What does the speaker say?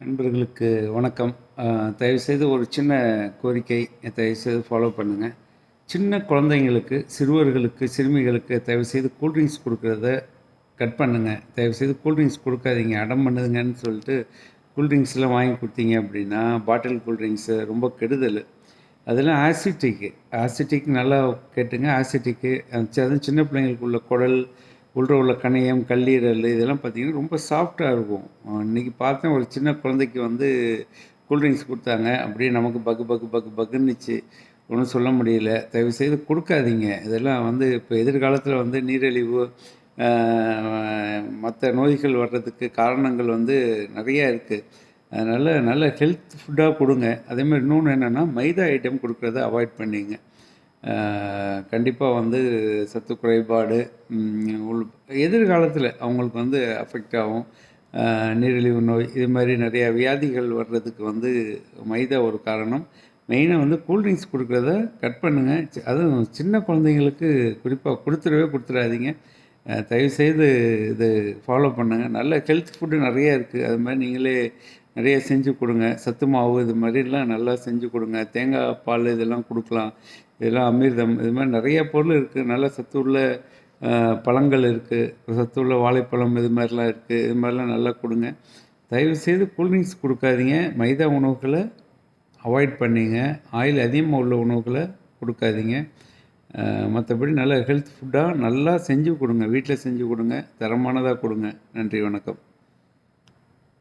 நண்பர்களுக்கு வணக்கம். தயவுசெய்து ஒரு சின்ன கோரிக்கை தயவுசெய்து ஃபாலோ பண்ணுங்கள் சின்ன குழந்தைங்களுக்கு சிறுவர்களுக்கு சிறுமிகளுக்கு தயவுசெய்து கூல்ட்ரிங்க்ஸ் கொடுக்குறத கட் பண்ணுங்கள் தயவுசெய்து கூல்ட்ரிங்க்ஸ் கொடுக்காதீங்க அடம் பண்ணுதுங்கன்னு சொல்லிட்டு கூல்ட்ரிங்க்ஸ்லாம் வாங்கி கொடுத்தீங்க அப்படின்னா பாட்டில் கூல்ட்ரிங்க்ஸு ரொம்ப கெடுதல். அதெல்லாம் ஆசிட்டிக்கு ஆசிட்டிக் நல்லா கேட்டுங்க. ஆசிட்டிக்கு அதுவும் சின்ன பிள்ளைங்களுக்கு உள்ள குடல் உள்ளே உள்ள கணையம் கல்லீரல் இதெல்லாம் பார்த்தீங்கன்னா ரொம்ப சாஃப்டாக இருக்கும். இன்றைக்கி இன்னைக்கு பார்த்தேன் ஒரு சின்ன குழந்தைக்கு வந்து கூல்ட்ரிங்க்ஸ் கொடுத்தாங்க. அப்படியே நமக்கு பக்கு பக்கு பக்கு பக்குன்னுச்சு. ஒன்றும் சொல்ல முடியல. தயவுசெய்து கொடுக்காதீங்க. இதெல்லாம் வந்து இப்போ எதிர்காலத்தில் வந்து நீரிழிவு மற்ற நோய்கள் வர்றதுக்கு காரணங்கள் வந்து நிறையா இருக்குது அதனால் நல்ல ஹெல்த் ஃபுட்டாக கொடுங்க. அதேமாதிரி இன்னொன்று என்னென்னா மைதா ஐட்டம் கொடுக்குறத அவாய்ட் பண்ணிங்க. கண்டிப்பாக வந்து சத்து குறைபாடு உள் எதிர்காலத்தில் அவங்களுக்கு வந்து அஃபெக்ட் ஆகும். நீரிழிவு நோய் இது மாதிரி நிறையா வியாதிகள் வர்றதுக்கு வந்து மைதா ஒரு காரணம். மெயினாக வந்து கூல்ட்ரிங்க்ஸ் கொடுக்குறத கட் பண்ணுங்கள் அதுவும் சின்ன குழந்தைங்களுக்கு குறிப்பாக கொடுத்துடவே கொடுத்துடாதீங்க. தயவுசெய்து இது ஃபாலோ பண்ணுங்கள் நல்ல ஹெல்த் ஃபுட்டு நிறைய இருக்குது அது மாதிரி நீங்களே நிறைய செஞ்சு கொடுங்க. சத்து மாவு இது மாதிரிலாம் நல்லா செஞ்சு கொடுங்க. தேங்காய் பால் இதெல்லாம் கொடுக்கலாம். இதெல்லாம் அமிர்தம் இது மாதிரி நிறைய பொருள் இருக்குது நல்ல சத்துள்ள உள்ள பழங்கள் இருக்குது சத்துள்ள வாழைப்பழம் இது மாதிரிலாம் இருக்குது இது மாதிரிலாம் நல்லா கொடுங்க. தயவுசெய்து கூல்ட்ரிங்க்ஸ் கொடுக்காதீங்க. மைதா உணவுகளை அவாய்ட் பண்ணிங்க. ஆயில் அதிகமாக உள்ள உணவுகளை கொடுக்காதீங்க. மற்றபடி நல்ல ஹெல்த் ஃபுட்டாக நல்லா செஞ்சு கொடுங்க. வீட்டில் செஞ்சு கொடுங்க. தரமானதாக கொடுங்க. நன்றி வணக்கம்.